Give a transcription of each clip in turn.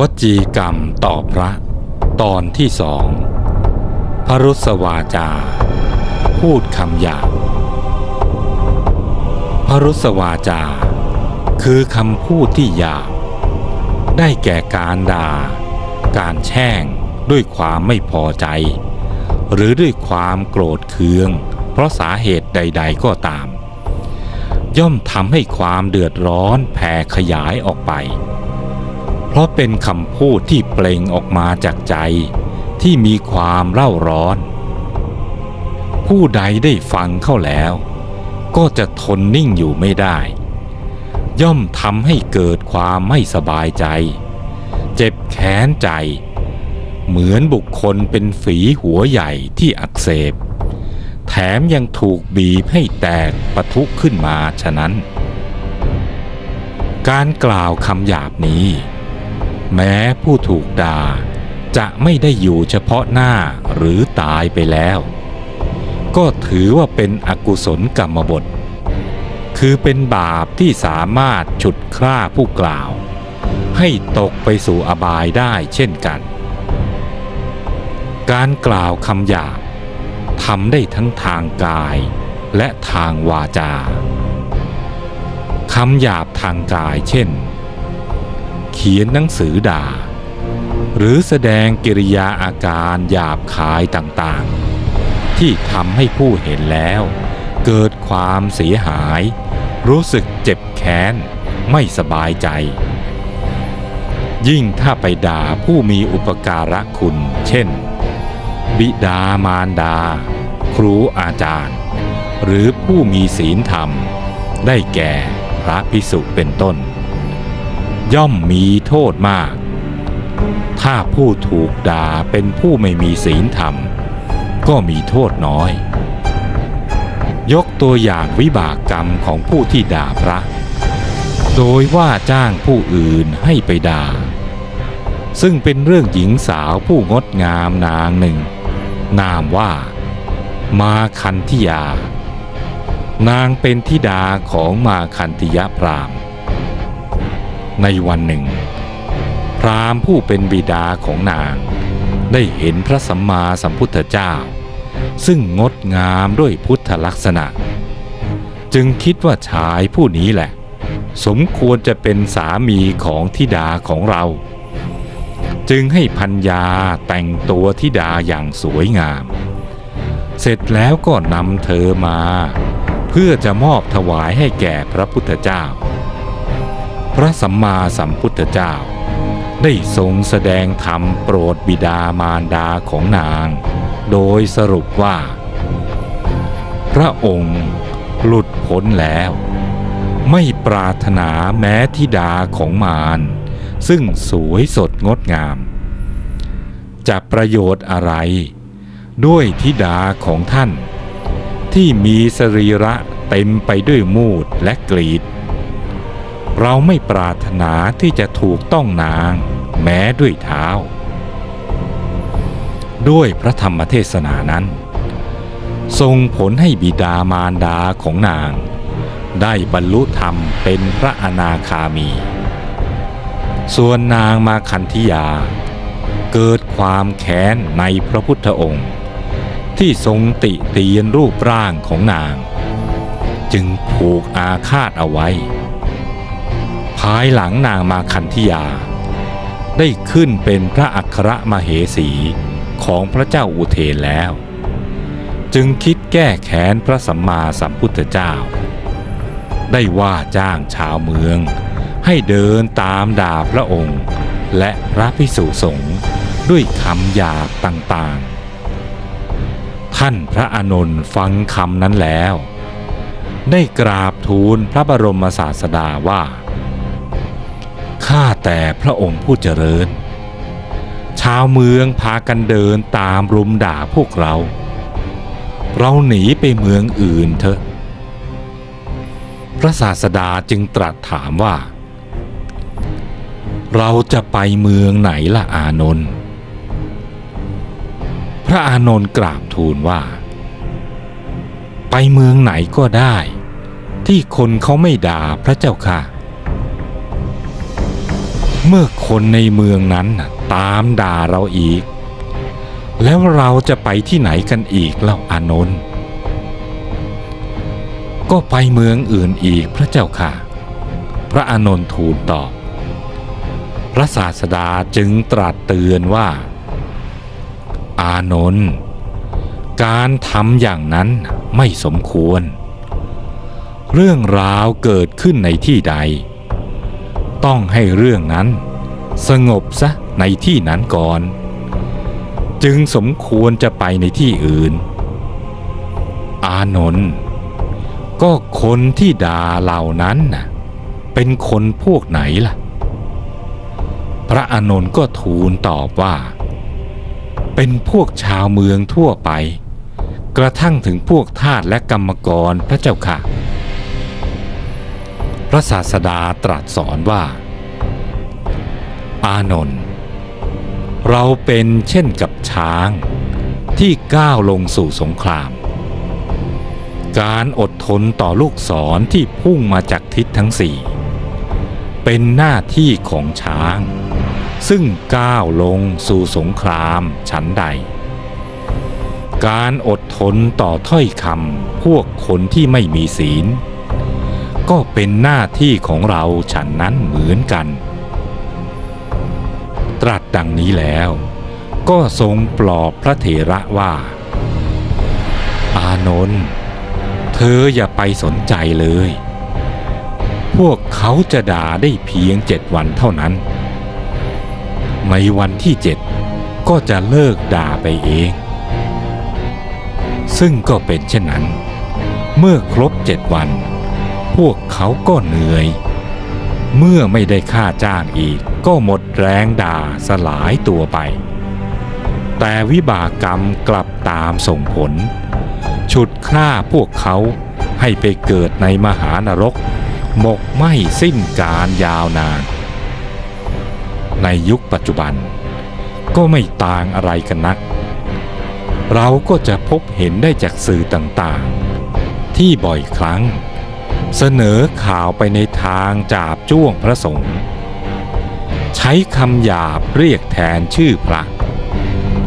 วจีกรรมต่อพระ ตอนที่สองพรุสวาจา พูดคำหยาบพรุสวาจา คือคำพูดที่หยาบ ได้แก่การด่า การแช่งด้วยความไม่พอใจ หรือด้วยความโกรธเคือง เพราะสาเหตุใด ๆ ก็ตาม ย่อมทำให้ความเดือดร้อนแผ่ขยายออกไป เพราะเป็นคำพูดที่เปล่งออกมาจากใจ ที่มีความเร่าร้อน ผู้ใดได้ฟังเข้าแล้ว ก็จะทนนิ่งอยู่ไม่ได้ ย่อมทำให้เกิดความไม่สบายใจ เจ็บแค้นใจ เหมือนบุคคลเป็นฝีหัวใหญ่ที่อักเสบ แถมยังถูกบีบให้แตกปะทุขึ้นมาฉะนั้นการกล่าวคำหยาบนี้ แม้ผู้ถูกด่าจะไม่ได้อยู่เฉพาะหน้าหรือตายไปแล้ว ก็ถือว่าเป็นอกุศลกรรมบท คือเป็นบาปที่สามารถฉุดคร่าผู้กล่าว ให้ตกไปสู่อบายได้เช่นกัน การกล่าวคำหยาบทำได้ทั้งทางกายและทางวาจาคำหยาบทางกายเช่น ขียนหนังสือด่า หรือแสดงกิริยาอาการหยาบคายต่างๆ ที่ทำให้ผู้เห็นแล้ว เกิดความเสียหาย รู้สึกเจ็บแค้น ไม่สบายใจ ยิ่งถ้าไปด่าผู้มีอุปการะคุณ เช่น บิดามารดา ครูอาจารย์ หรือผู้มีศีลธรรม ได้แก่พระพิสุเป็นต้น ย่อมมีโทษมาก ถ้าผู้ถูกด่าเป็นผู้ไม่มีศีลธรรม ก็มีโทษน้อย ยกตัวอย่างวิบากกรรมของผู้ที่ด่าพระ โดยว่าจ้างผู้อื่นให้ไปด่า ซึ่งเป็นเรื่องหญิงสาวผู้งดงามนางหนึ่ง นามว่า มาคันธิยา นางเป็นธิดาของมาคันธิยพรามณ์ ในวันหนึ่ง พราหมณ์ผู้เป็นบิดาของนาง ได้เห็นพระสัมมาสัมพุทธเจ้า ซึ่งงดงามด้วยพุทธลักษณะ จึงคิดว่าชายผู้นี้แหละ สมควรจะเป็นสามีของธิดาของเรา จึงให้พัญญาแต่งตัวธิดาอย่างสวยงาม เสร็จแล้วก็นำเธอมา เพื่อจะมอบถวายให้แก่พระพุทธเจ้า พระสัมมาสัมพุทธเจ้า ได้ทรงแสดงธรรมโปรดบิดามารดาของนาง โดยสรุปว่า พระองค์หลุดพ้นแล้ว ไม่ปรารถนาแม้ทิดาของมารซึ่งสวยสดงดงาม จะประโยชน์อะไร ด้วยทิดาของท่าน ที่มีสรีระเต็มไปด้วยมูดและกรีด เราไม่ปรารถนาที่จะถูกต้องนาง แม้ด้วยเท้า ด้วยพระธรรมเทศนานั้น ทรงผลให้บิดามารดาของนาง ได้บรรลุธรรมเป็นพระอนาคามี ส่วนนางมาคันธิยา เกิดความแค้นในพระพุทธองค์ ที่ทรงติเตียนรูปร่างของนาง จึงผูกอาฆาตเอาไว้ ภายหลังนางมาคันธิยา ได้ขึ้นเป็นพระอัครมเหสีของพระเจ้าอุเทนแล้ว จึงคิดแก้แค้นพระสัมมาสัมพุทธเจ้า ได้ว่าจ้างชาวเมือง ให้เดินตามด่าพระองค์ และพระพิสุสงฆ์ด้วยคำหยาบต่างๆ ท่านพระอานนท์ฟังคำนั้นแล้ว ได้กราบทูลพระบรมศาสดาว่า ข้าแต่พระองค์ผู้เจริญ ชาวเมืองพากันเดินตามรุมด่าพวกเรา เราหนีไปเมืองอื่นเถอะ พระศาสดาจึงตรัสถามว่า เราจะไปเมืองไหนล่ะอานนท์พระอานนท์กราบทูลว่า ไปเมืองไหนก็ได้ ที่คนเขาไม่ด่าพระเจ้าค่ะ เมื่อคนในเมืองนั้นตามด่าเราอีก แล้วเราจะไปที่ไหนกันอีกเล่าอานนท์ก็ไปเมืองอื่นอีกพระเจ้าค่ะ พระอานนท์ทูลตอบ พระศาสดาจึงตรัสเตือนว่า อานนท์การทำอย่างนั้นไม่สมควร เรื่องราวเกิดขึ้นในที่ใด ต้องให้เรื่องนั้น สงบซะในที่นั้นก่อน จึงสมควรจะไปในที่อื่น อานนท์ก็คนที่ด่าเหล่านั้นน่ะเป็นคนพวกไหนล่ะ พระอานนท์ก็ทูลตอบว่า เป็นพวกชาวเมืองทั่วไป กระทั่งถึงพวกทาสและกรรมกรพระเจ้าค่ะ พระศาสดาตรัสสอนว่า อานนท์เราเป็นเช่นกับช้างที่ก้าวลงสู่สงคราม การอดทนต่อลูกศรที่พุ่งมาจากทิศทั้งสี่ เป็นหน้าที่ของช้าง ซึ่งก้าวลงสู่สงครามฉันใด การอดทนต่อถ้อยคำพวกคนที่ไม่มีศีล ก็เป็นหน้าที่ของเราฉันนั้นเหมือนกัน ตรัสดังนี้แล้วก็ทรงปลอบพระเถระว่า อานนท์เธออย่าไปสนใจเลย พวกเขาจะด่าได้เพียงเจ็ดวันเท่านั้น ในวันที่เจ็ดก็จะเลิกด่าไปเอง ซึ่งก็เป็นเช่นนั้น เมื่อครบเจ็ดวัน วกเขาก็เหนื่อย เมื่อไม่ได้ค่าจ้างอีกก็หมดแรงด่าสลายตัวไป แต่วิบากกรรมกลับตามส่งผล ฉุดฆ่าพวกเขาให้ไปเกิดในมหานรก หมกไหม้สิ้นการยาวนาน ในยุคปัจจุบัน ก็ไม่ต่างอะไรกันนัก เราก็จะพบเห็นได้จากสื่อต่างๆ ที่บ่อยครั้ง เสนอข่าวไปในทางจาบจ้วงพระสงฆ์ใช้คำหยาบเรียกแทนชื่อพระ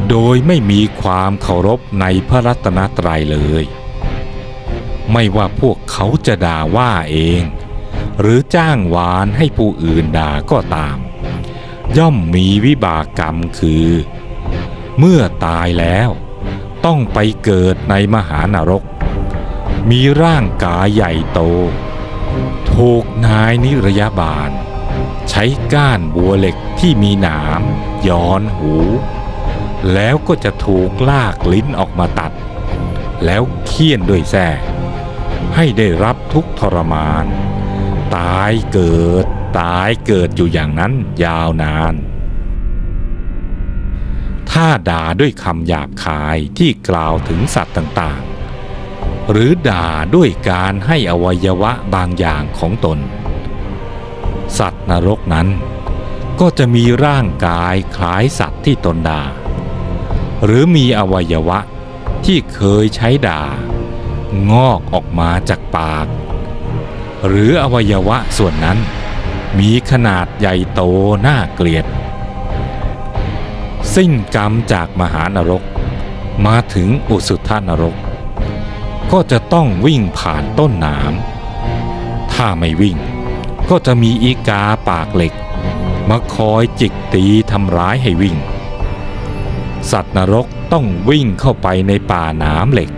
โดยไม่มีความเคารพในพระรัตนตรัยเลย ไม่ว่าพวกเขาจะด่าว่าเอง หรือจ้างวานให้ผู้อื่นด่าก็ตาม ย่อมมีวิบากกรรมคือ เมื่อตายแล้ว ต้องไปเกิดในมหานรก มีร่างกายใหญ่โต ถูกนายนิรยาบาล ใช้ก้านบัวเหล็กที่มีหนามย้อนหู แล้วก็จะถูกลากลิ้นออกมาตัด แล้วเคี่ยนด้วยแส้ให้ได้รับทุกทรมาน ตายเกิด ตายเกิดอยู่อย่างนั้นยาวนาน ถ้าด่าด้วยคำหยาบคายที่กล่าวถึงสัตว์ต่าง หรือด่าด้วยการให้อวัยวะบางอย่างของตน สัตว์นรกนั้น ก็จะมีร่างกายคล้ายสัตว์ที่ตนด่า หรือมีอวัยวะที่เคยใช้ด่า งอกออกมาจากปาก หรืออวัยวะส่วนนั้น มีขนาดใหญ่โตน่าเกลียด สิ้นกรรมจากมหานรกมาถึงอุสุทานรก ก็จะต้องวิ่งผ่านต้นหนามถ้าไม่วิ่ง ก็จะมีอีกาปากเหล็ก มาคอยจิกตีทำร้ายให้วิ่ง สัตว์นรกต้องวิ่งเข้าไปในป่าหน้ำเหล็ก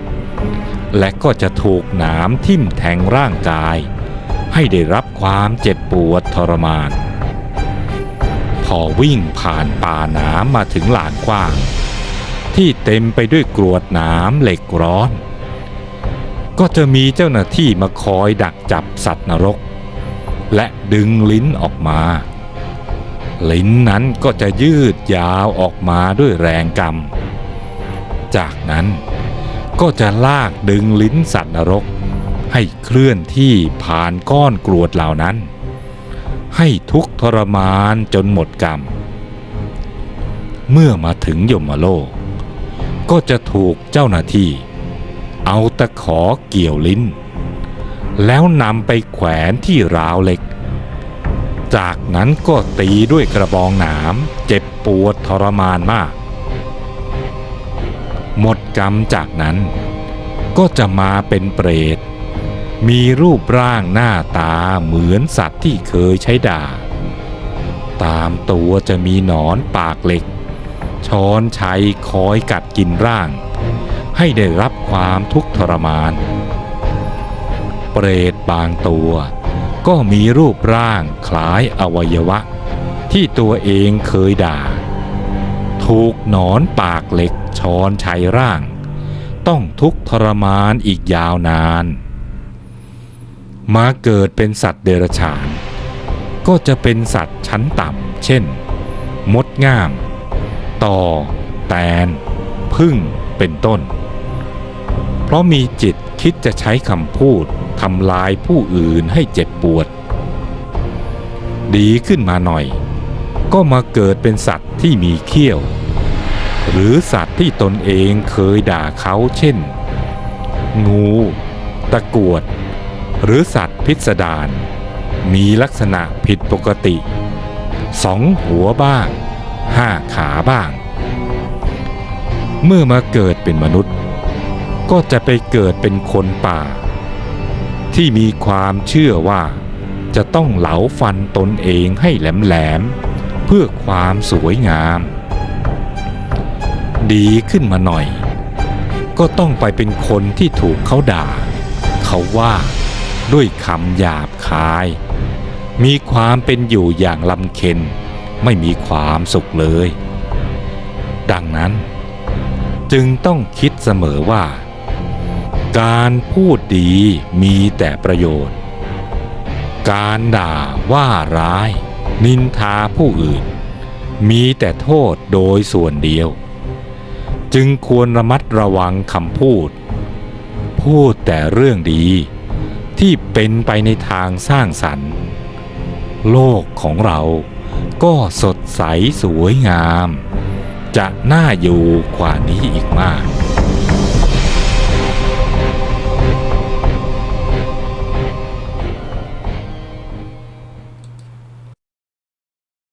และก็จะถูกหนามทิ่มแทงร่างกาย ให้ได้รับความเจ็บปวดทรมาน พอวิ่งผ่านป่าหน้ำมาถึงลานกว้างที่เต็มไปด้วยกรวดหนามเหล็กร้อน ก็จะมีเจ้าหน้าที่มาคอยดักจับสัตว์นรก และดึงลิ้นออกมา ลิ้นนั้นก็จะยืดยาวออกมาด้วยแรงกรรม จากนั้นก็จะลากดึงลิ้นสัตว์นรก ให้เคลื่อนที่ผ่านก้อนกรวดเหล่านั้น ให้ทุกทรมานจนหมดกรรม เมื่อมาถึงยมโลก ก็จะถูกเจ้าหน้าที่ เอาตะขอเกี่ยวลิ้น แล้วนำไปแขวนที่ราวเหล็ก จากนั้นก็ตีด้วยกระบองหนามเจ็บปวดทรมานมาก หมดกรรมจากนั้นก็จะมาเป็นเปรต มีรูปร่างหน้าตาเหมือนสัตว์ที่เคยใช้ด่า ตามตัวจะมีหนอนปากเหล็ก ช้อนชัยคอยกัดกินร่าง ให้ได้รับความทุกข์ทรมาน เปรตบางตัว ก็มีรูปร่างคล้ายอวัยวะ ที่ตัวเองเคยด่า ถูกหนอนปากเหล็กช้อนชัยร่าง ต้องทุกข์ทรมานอีกยาวนาน มาเกิดเป็นสัตว์เดรัจฉาน ก็จะเป็นสัตว์ชั้นต่ำเช่น มดง่าม ต่อ แตนพึ่งเป็นต้น เพราะมีจิตคิดจะใช้คำพูดทำลายผู้อื่นให้เจ็บปวด ดีขึ้นมาหน่อย ก็มาเกิดเป็นสัตว์ที่มีเขี้ยว หรือสัตว์ที่ตนเองเคยด่าเขาเช่น งู ตะกวด หรือสัตว์พิสดารมีลักษณะผิดปกติสองหัวบ้างห้าขาบ้าง เมื่อมาเกิดเป็นมนุษย์ ก็จะไปเกิดเป็นคนป่า ที่มีความเชื่อว่าจะต้องเหลาฟันตนเองให้แหลมๆ เพื่อความสวยงาม ดีขึ้นมาหน่อย ก็ต้องไปเป็นคนที่ถูกเขาด่า เขาว่าด้วยคำหยาบคาย มีความเป็นอยู่อย่างลำเค็นไม่มีความสุขเลย ดังนั้นจึงต้องคิดเสมอว่า การพูดดีมีแต่ประโยชน์ การด่าว่าร้าย นินทาผู้อื่น มีแต่โทษโดยส่วนเดียว จึงควรระมัดระวังคำพูด พูดแต่เรื่องดีที่เป็นไปในทางสร้างสรรค์ โลกของเราก็สดใสสวยงาม จะน่าอยู่กว่านี้อีกมาก